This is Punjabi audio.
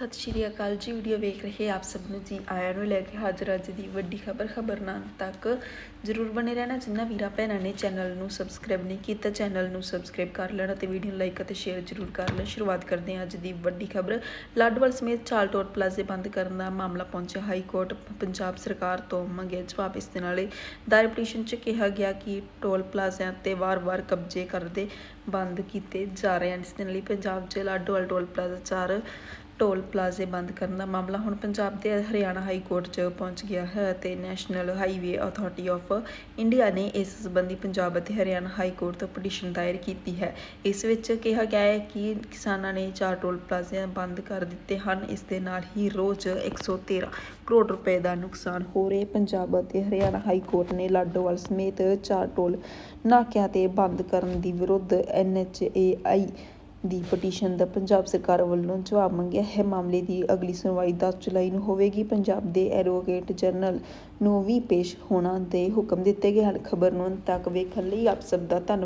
ਸਤਿ ਸ਼੍ਰੀ ਅਕਾਲ ਜੀ। ਵੀਡੀਓ ਵੇਖ ਰਹੇ ਆਪ ਸਭ ਨੂੰ ਜੀ। ਆਇਆਂ ਨੂੰ ਲੈ ਕੇ ਹਾਜ਼ਰ ਅੱਜ ਦੀ ਵੱਡੀ ਖਬਰ ਖਬਰਨਾਮ ਤੱਕ ਜਰੂਰ ਬਣੇ ਰਹਿਣਾ। ਜਿੰਨਾ ਵੀਰਾਂ ਭੈਣਾਂ ਨੇ ਚੈਨਲ ਨੂੰ ਸਬਸਕ੍ਰਾਈਬ ਨਹੀਂ ਕੀਤਾ, ਚੈਨਲ ਨੂੰ ਸਬਸਕ੍ਰਾਈਬ ਕਰ ਲੈਣਾ ਤੇ ਵੀਡੀਓ ਨੂੰ ਲਾਈਕ ਅਤੇ ਸ਼ੇਅਰ ਜਰੂਰ ਕਰ ਲੈਣਾ। ਸ਼ੁਰੂਆਤ ਕਰਦੇ ਹਾਂ ਅੱਜ ਦੀ ਵੱਡੀ ਖਬਰ। ਲਾਡੋਵਾਲ ਸਮੇਤ ਚਾਲ ਟੋਲ ਪਲਾਜ਼ੇ ਬੰਦ ਕਰਨ ਦਾ ਮਾਮਲਾ ਪਹੁੰਚਿਆ। ਹਾਈ ਕੋਰਟ ਪੰਜਾਬ ਸਰਕਾਰ ਤੋਂ ਮੰਗਿਆ ਜਵਾਬ। ਇਸ ਦੇ ਨਾਲੇ ਦਾਇਰ ਪਟੀਸ਼ਨ 'ਚ ਕਿਹਾ ਗਿਆ ਕਿ ਟੋਲ ਪਲਾਜ਼ਿਆਂ ਤੇ ਵਾਰ-ਵਾਰ ਕਬਜ਼ੇ ਕਰਦੇ ਬੰਦ ਕੀਤੇ ਜਾ ਰਹੇ ਹਨ। ਇਸ ਦੇ ਨਾਲ ਹੀ ਪੰਜਾਬ 'ਚ ਲਾਡੋਵਾਲ ਟੋਲ ਪਲਾਜ਼ਾ ਚਾਰ ਟੋਲ ਪਲਾਜ਼ੇ ਬੰਦ ਕਰਨ ਦਾ ਮਾਮਲਾ ਹੁਣ ਪੰਜਾਬ ਦੇ ਹਰਿਆਣਾ ਹਾਈ ਕੋਰਟ 'ਚ ਪਹੁੰਚ ਗਿਆ ਹੈ ਅਤੇ national highway authority of India ਨੇ ਇਸ ਸੰਬੰਧੀ ਪੰਜਾਬ ਅਤੇ ਹਰਿਆਣਾ ਹਾਈ ਕੋਰਟ ਤੋਂ ਪਟੀਸ਼ਨ ਦਾਇਰ ਕੀਤੀ ਹੈ। ਇਸ ਵਿੱਚ ਕਿਹਾ ਗਿਆ ਹੈ ਕਿ ਕਿਸਾਨਾਂ ਨੇ ਚਾਰ ਟੋਲ ਪਲਾਜ਼ੇ ਬੰਦ ਕਰ ਦਿੱਤੇ ਹਨ। ਇਸ ਦੇ ਨਾਲ ਹੀ ਰੋਜ਼ 113 ਕਰੋੜ ਰੁਪਏ ਦਾ ਨੁਕਸਾਨ ਹੋ ਰਿਹਾ ਪੰਜਾਬ ਅਤੇ ਹਰਿਆਣਾ ਹਾਈ ਕੋਰਟ ਨੇ ਲਾਡੋਵਾਲ ਸਮੇਤ ਚਾਰ ਟੋਲ ਨਾਕਿਆਂ ਤੇ ਬੰਦ ਕਰਨ ਦੀ ਵਿਰੁੱਧ ਐਨਐਚਏਆਈ ਦੀ ਪਟੀਸ਼ਨ ਦਾ ਪੰਜਾਬ ਸਰਕਾਰ ਵੱਲੋਂ ਜਵਾਬ ਮੰਗਿਆ ਹੈ। ਮਾਮਲੇ ਦੀ ਅਗਲੀ ਸੁਣਵਾਈ 10 ਜੁਲਾਈ ਨੂੰ ਹੋਵੇਗੀ। ਪੰਜਾਬ ਦੇ ਐਡਵੋਕੇਟ ਜਨਰਲ ਨੂੰ ਵੀ ਪੇਸ਼ ਹੋਣਾ ਦੇ ਹੁਕਮ ਦਿੱਤੇ ਗਏ ਹਨ। ਖਬਰ ਨੂੰ ਅੰਤ ਤੱਕ ਵੇਖਣ ਲਈ ਆਪ ਸਭ ਦਾ ਧੰਨਵਾਦ।